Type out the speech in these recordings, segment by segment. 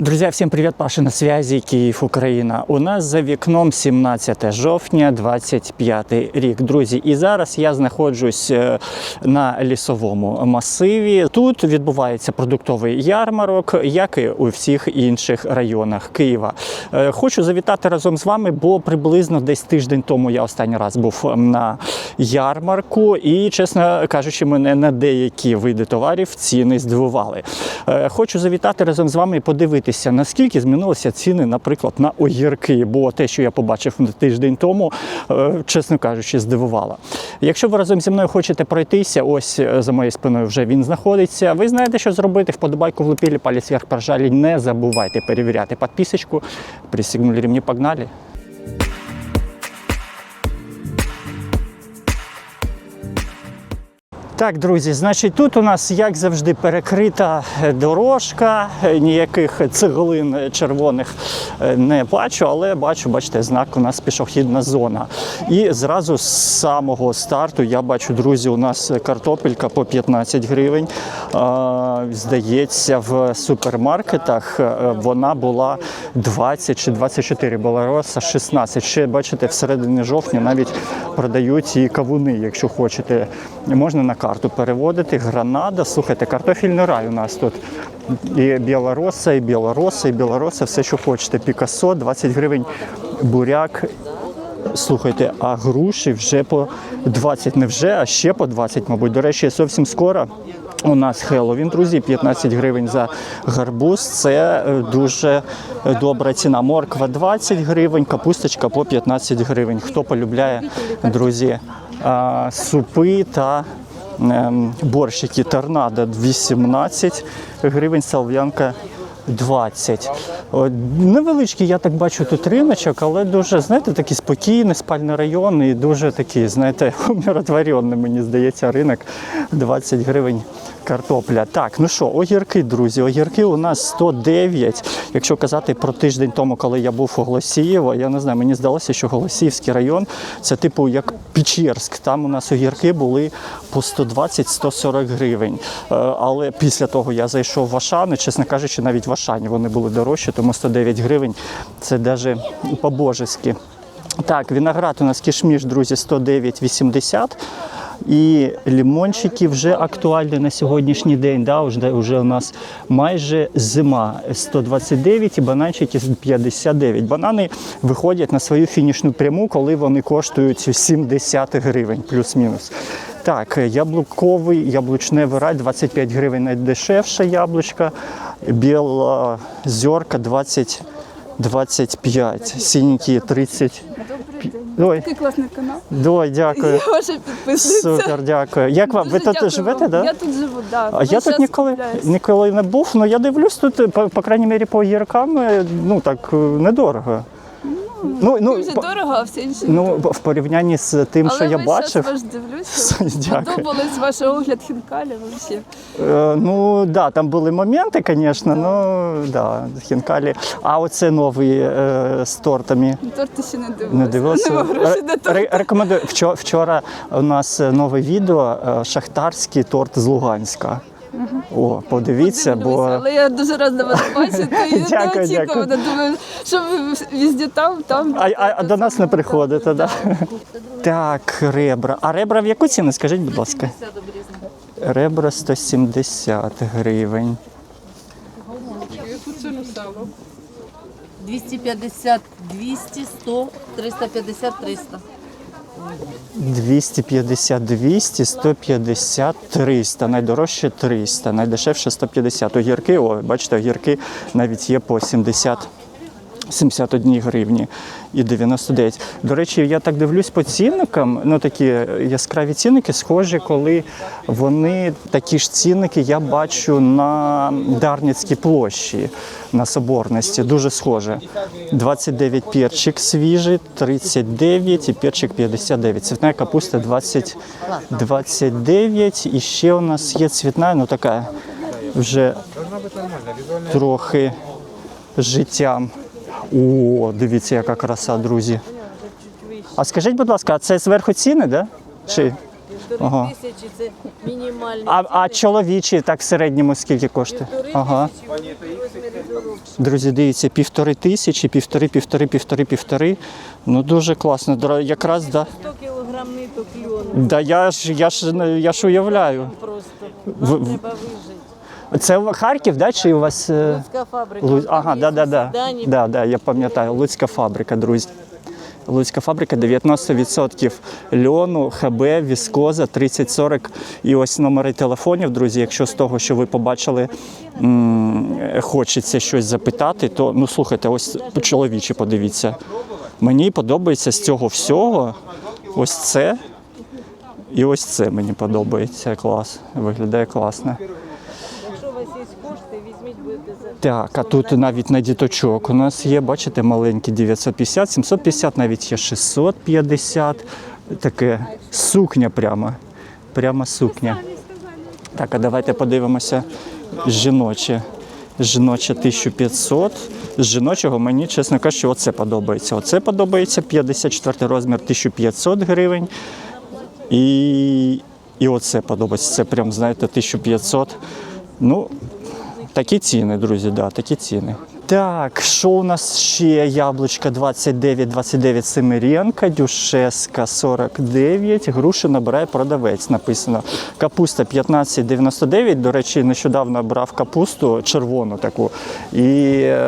Друзья, всем привет, Паша на связи, Київ, Україна. У нас за вікном 17 жовтня, 25 рік. Друзі, і зараз я знаходжусь е, на лісовому масиві. Тут відбувається продуктовий ярмарок, як і у всіх інших районах Києва. Е, Хочу завітати разом з вами, бо приблизно десь тиждень тому я останній раз був на ярмарку, і, чесно кажучи, мене на деякі види товарів ціни здивували. Е, Хочу завітати разом з вами і подивитися, наскільки змінилися ціни, наприклад, на огірки. Бо те, що я побачив тиждень тому, е, чесно кажучи, здивувало. Якщо ви разом зі мною хочете пройтися, ось е, за моєю спиною вже він знаходиться. Ви знаєте, що зробити. Вподобайку влупили, палець вверх прожали. Не забувайте перевіряти підписочку. Пристегнули рівні, погнали. Так, друзі, значить, тут у нас, як завжди, перекрита е, дорожка, е, ніяких цеглин е, червоних не бачу, але бачу, бачите, знак у нас пішохідна зона. І зразу з самого старту я бачу, друзі, у нас картопелька по 15 гривень. Здається, в супермаркетах вона була 20 чи 24, Белароса 16. Ще бачите, всередині жовтня навіть продають і кавуни, якщо хочете. Можна на карту переводити. Гранада. Слухайте, картофільний рай у нас тут. І білороса, і білороса, і білороса, все, що хочете. Пікасо, 20 гривень буряк. Слухайте, а груші вже по 20, не вже, а ще по 20, мабуть. До речі, зовсім скоро. У нас Хеллоуін, друзі, 15 гривень за гарбуз. Це е, дуже добра ціна. Морква 20 гривень, капусточка по 15 гривень. Хто полюбляє, друзі, супи та борщики торнадо 18 гривень, салв'янка 20. О, Невеличкий, я так бачу, тут риночок, але дуже, знаєте, такий спокійний спальний район і дуже такий, знаєте, умиротворений, мені здається, ринок 20 гривень картопля. Так, ну що, огірки, друзі, огірки у нас 109. Якщо казати про тиждень тому, коли я був у Голосіїво, я не знаю, мені здалося, що Голосіївський район це типу як Печерськ. Там у нас огірки були по 120-140 гривень. Е, Але після того я зайшов в Ашан, і, чесно кажучи, навіть в Ашані вони були дорожчі, тому 109 гривень це навіть по-божески. Так, виноград у нас кішміш, друзі, 109,80. І лімончики вже актуальні на сьогоднішній день. Да, вже, вже у нас майже зима 129 і бананчики 59. Банани виходять на свою фінішну пряму, коли вони коштують 70 гривень, плюс-мінус. Так, яблуковий, яблучне вирай 25 гривень найдешевша яблучка, біла зерка 20 25, синенькі 30. Ой, Такий класний канал. ой, дякую. Я ваша підписниця. Супер, дякую. Як вам? Ви тут дякую живете, вам. да? Я тут живу, да. А я тут ніколи, ніколи не був, але я дивлюсь тут, по, по крайній мірі, по огіркам, е, ну так е, недорого. Ну, Ну, вже по- дорого, а всі інші. ну, в порівнянні з тим, Але що я бачив. ваш дивлюся. Дякую. Подобалось ваш огляд хінкалі взагалі. Е, Ну да, там були моменти, звісно, ну да, хінкалі. А оце новий е, з тортами. Торти ще не дивилася. Не дивився. Нема грошей на торт. ре- Рекомендую. Вчора, вчора у нас е, нове відео е, шахтарський торт з Луганська. О, подивіться, бо Але я дуже рада вас бачити. І Дякую, неочікувано. Думаю, що ви везде там, там. а, а, а до нас не приходите, да? Так, ребра. А ребра в яку ціну? Скажіть, будь ласка. Ребра 170 гривень. 250, 200, 100, 350, 300. 250, 200, 150, 300. Найдорожче 300, найдешевше 150. Огірки, о, бачите, огірки навіть є по 70. 71 гривні і 99. До речі, я так дивлюсь по цінникам. Ну такі яскраві цінники схожі, коли вони такі ж цінники я бачу на Дарницькій площі на Соборності. Дуже схоже. 29 перчик свіжий, 39 і перчик 59. Цвітна капуста 20, 29. І ще у нас є цвітна, ну така вже трохи життям. О, дивіться, яка краса, друзі. А скажіть, будь ласка, а це зверху ціни, да? Чи? Ага. Тисячі це мінімальні. А, а чоловічі так в середньому скільки коштує? Ага. Друзі, дивіться, півтори тисячі, півтори, півтори, півтори, півтори. Ну дуже класно. Дра- Якраз да. 100 кілограм ниток льону. Да я ж я ж я ж уявляю. Просто нам треба вижити. Це Харків, да? Чи у вас? е, Луцька фабрика. Лу... Ага, да, да, да. Да, да, я пам'ятаю. Луцька фабрика, друзі. Луцька фабрика 90% льону, ХБ, віскоза 30-40. І ось номери телефонів, друзі. Якщо з того, що ви побачили, хочеться щось запитати, то ну слухайте, ось чоловічі, подивіться. Мені подобається з цього всього ось це. І ось це мені подобається. Клас. Виглядає класно. Якщо у вас є кошти, візьміть, будете за Так, а тут навіть на діточок у нас є, бачите, маленькі 950, 750, навіть є 650. Таке сукня прямо. Прямо сукня. Так, а давайте подивимося жіноче. Жіноче 1500. З жіночого мені, чесно кажучи, оце подобається. Оце подобається 54 розмір 1500 гривень. І, і оце подобається. Це прям, знаєте, 1500. Ну, Такі ціни, друзі, да, такі ціни. Так, що у нас ще? Яблучка 29, 29 Семиренка, Дюшеска 49, груші набирає продавець, написано. Капуста 15,99. До речі, нещодавно брав капусту червону таку. І е,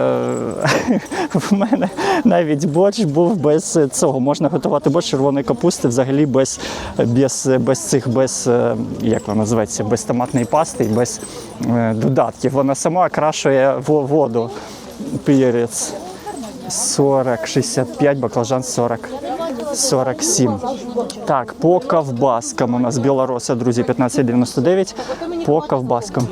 в мене навіть борщ був без цього. Можна готувати борщ червоної капусти взагалі без, без, без цих, без, е, як вона називається, без томатної пасти без е, додатків. Вона сама окрашує во- воду. Перець 40, 65, баклажан 40, 47. Так, по ковбаскам у нас білороса, друзі, 15,99. По ковбаскам.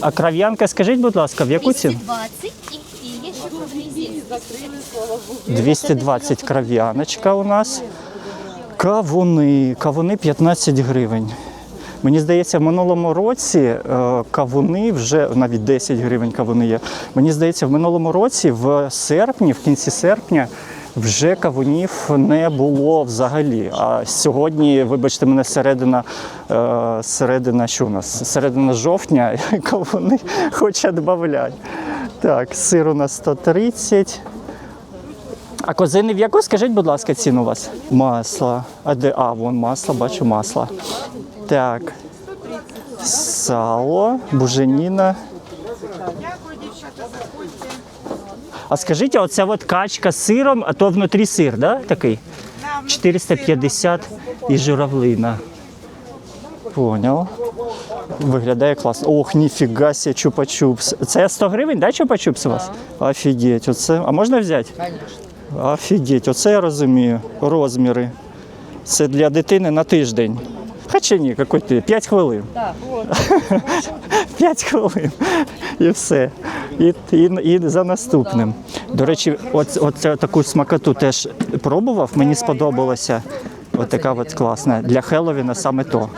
А крав'янка, скажіть, будь ласка, в яку ціну? 220 і, і є ще чорний 220 кров'яночка у нас. Кавуни. Кавуни 15 гривень. Мені здається, в минулому році е, кавуни вже навіть 10 гривень кавуни є. Мені здається, в минулому році, в серпні, в кінці серпня, вже кавунів не було взагалі. А сьогодні, вибачте мене, середина, е, середина що у нас? Середина жовтня, кавуни хочуть додати. Так, сир у нас 130. А козини в яку? Скажіть, будь ласка, ціну у вас? Масло. А де? А, вон масло, бачу масло. Так. Сало, буженіна. А скажіть, а оця от качка з сиром, а то внутрі сир, да? Такий? 450 і журавлина. Поняв. Виглядає класно. Ох, ніфіга сі, чупа-чупс. Це 100 гривень, да, чупа-чупс у вас? Офігеть, оце. А можна взяти? Офігеть, оце я розумію. Розміри. Це для дитини на тиждень. Хоча ні, який ти? 5 хвилин. Так, от. 5 хвилин. І все. І, і, і за наступним. До речі, от, от таку смакоту теж пробував, мені сподобалося. От така от класна. Для Хеловіна, саме то.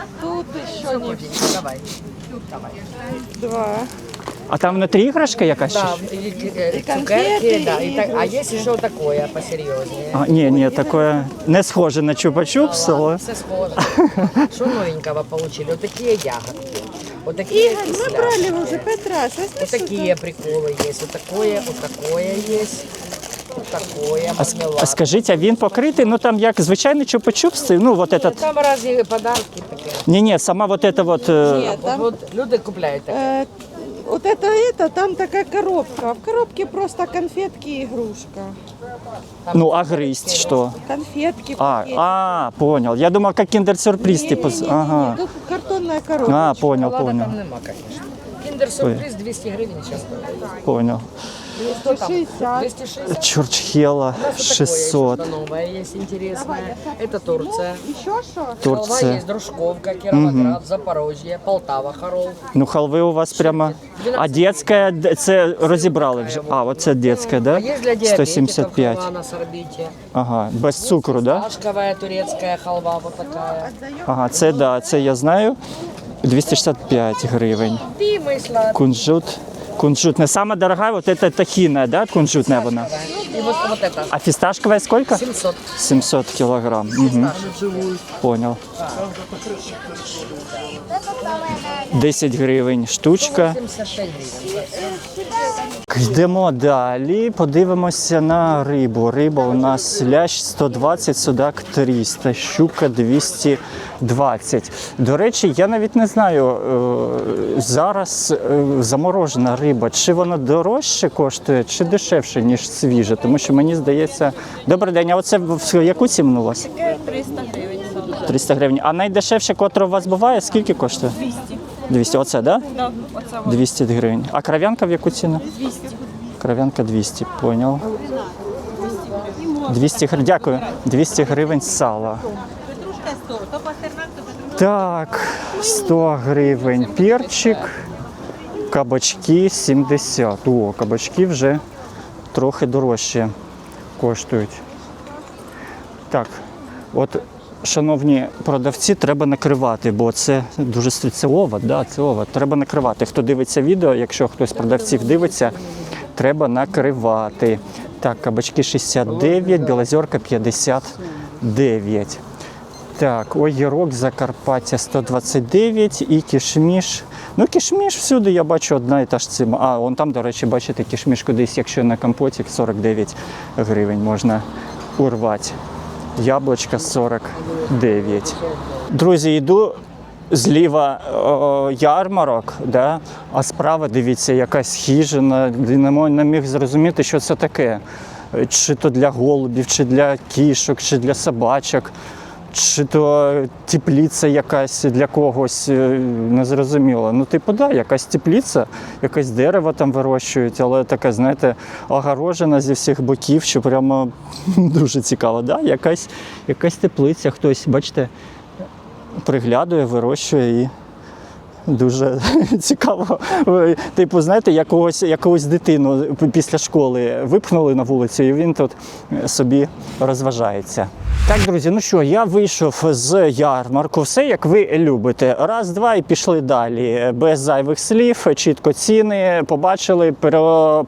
А там внутрі іграшка якась? ще? Да, и, и, э, цукерки, да, и так, а есть еще такое посерьезнее. А, ні, ні, таке не схоже на чупа-чупс, але. Все схоже. Что новенького получили? Вот такие ягодки. Вот такие мы брали уже пять раз. Вот такие приколы есть. Вот такое, вот такое есть. Вот такое, А, с- а мармелад. скажіть, а він покритий? Ну там як звичайний чупа-чупс? це, Ну, вот этот. Там разные подарки такие. Ні, ні, сама вот эта вот. е, Вот, вот люди купляют такие. Э, Вот это, это, там такая коробка. В коробке просто конфетки и игрушка. Ну, а грызть что? Конфетки. А, пакетики. а, понял. Я думал, как киндер-сюрприз, типа. с- Не-не-не, Ага. как Картонная коробка. А, понял, Шоколада понял, там нема, конечно. Киндер-сюрприз 200 гривен сейчас стоит. понял. Что там? 60. 260. Чурчхела У нас вот такое 600. что-то новое есть интересное. Это Турция. Еще что? Халва Турция. есть Дружковка, Кировоград, Запорожье, Полтава, Харов. Ну, халви у вас прямо. А детська, д- це розібрали вже. А, оце детська, А да? есть для диабетиков 175. халва на сорбите. Ага, без цукру, да? Ашковая турецкая халва вот такая. Ага, це да, це я знаю. 265 гривень. И мы. Кунжут. Кунжутная. Самая дорогая вот эта тахина, да, кунжутная вона? И вот, вот это. А фисташковая сколько? 700. 700 килограмм. Мгм. Понял. 10 гривень штучка. 75 гривен. Йдемо далі, подивимося на рибу. Риба у нас лящ 120, судак 300, щука 220. До речі, я навіть не знаю, е, зараз е, заморожена риба, чи вона дорожче коштує, чи дешевше, ніж свіжа. Тому що мені здається. Добрий день, а оце в яку ціну у вас? 300 гривень. 300 гривень. А найдешевше, котре у вас буває, скільки коштує? 200. 200, оце, так? Да? Да, оце 200 гривень. А кров'янка в яку ціну? 200. Кров'янка 200, поняв. 200 гривень, дякую. 200 гривень сала. Петрушка 100. То Так, 100 гривень перчик, кабачки 70. О, кабачки вже трохи дорожче коштують. Так, от, шановні продавці, треба накривати, бо це дуже це овод, да, це овод. Треба накривати. Хто дивиться відео, якщо хтось продавців дивиться, треба накривати. Так, кабачки 69, білозерка 59. Так, огірок Закарпаття 129 і кішміш. Ну, кішміш всюди я бачу одна і та ж ціна. А, вон там, до речі, бачите, кішміш кудись, якщо на компоті 49 гривень можна урвати. Яблучка 49. Друзі, йду зліва о, ярмарок, да? а справа, дивіться, якась хижина. Не міг зрозуміти, що це таке. Чи то для голубів, чи для кішок, чи для собачок, чи то тепліця якась для когось, е, не зрозуміло. Ну, типу, да, якась тепліця, якесь дерево там вирощують, але таке, знаєте, огорожена зі всіх боків, що прямо дуже цікаво. Да? Якась, якась теплиця, хтось, бачите, приглядує, вирощує і дуже цікаво. Типу, знаєте, якогось, якогось дитину після школи випхнули на вулицю, і він тут собі розважається. Так, друзі, ну що, я вийшов з ярмарку, все як ви любите. Раз, два і пішли далі. Без зайвих слів, чітко ціни побачили,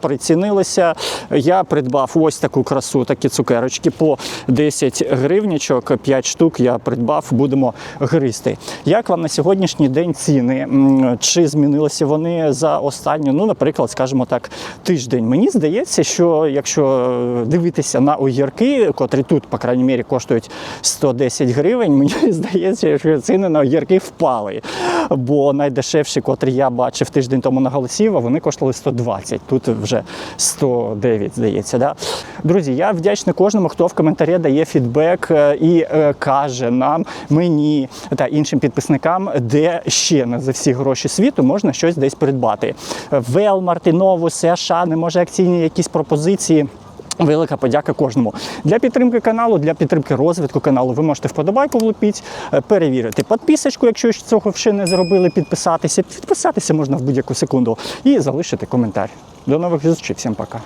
прицінилися. Я придбав ось таку красу, такі цукерочки по 10 гривнячок, 5 штук я придбав, будемо гристи. Як вам на сьогоднішній день ціни? Чи змінилися вони за останню, ну, наприклад, скажімо так, тиждень? Мені здається, що якщо дивитися на огірки, котрі тут, по крайній мірі, коштують 110 гривень, мені здається, що ціни на огірки впали. Бо найдешевші, котрі я бачив тиждень тому на Голосіва, вони коштували 120. Тут вже 109, здається. Да? Друзі, я вдячний кожному, хто в коментарі дає фідбек е, і е, каже нам, мені та іншим підписникам, де ще не за всі гроші світу можна щось десь придбати. Велмарти, Новус, Ашани, може акційні якісь пропозиції. Велика подяка кожному для підтримки каналу, для підтримки розвитку каналу. Ви можете вподобайку влупити, е, перевірити підписочку, якщо цього ще не зробили, підписатися. Підписатися можна в будь-яку секунду і залишити коментар. До нових зустрічей, всім пока.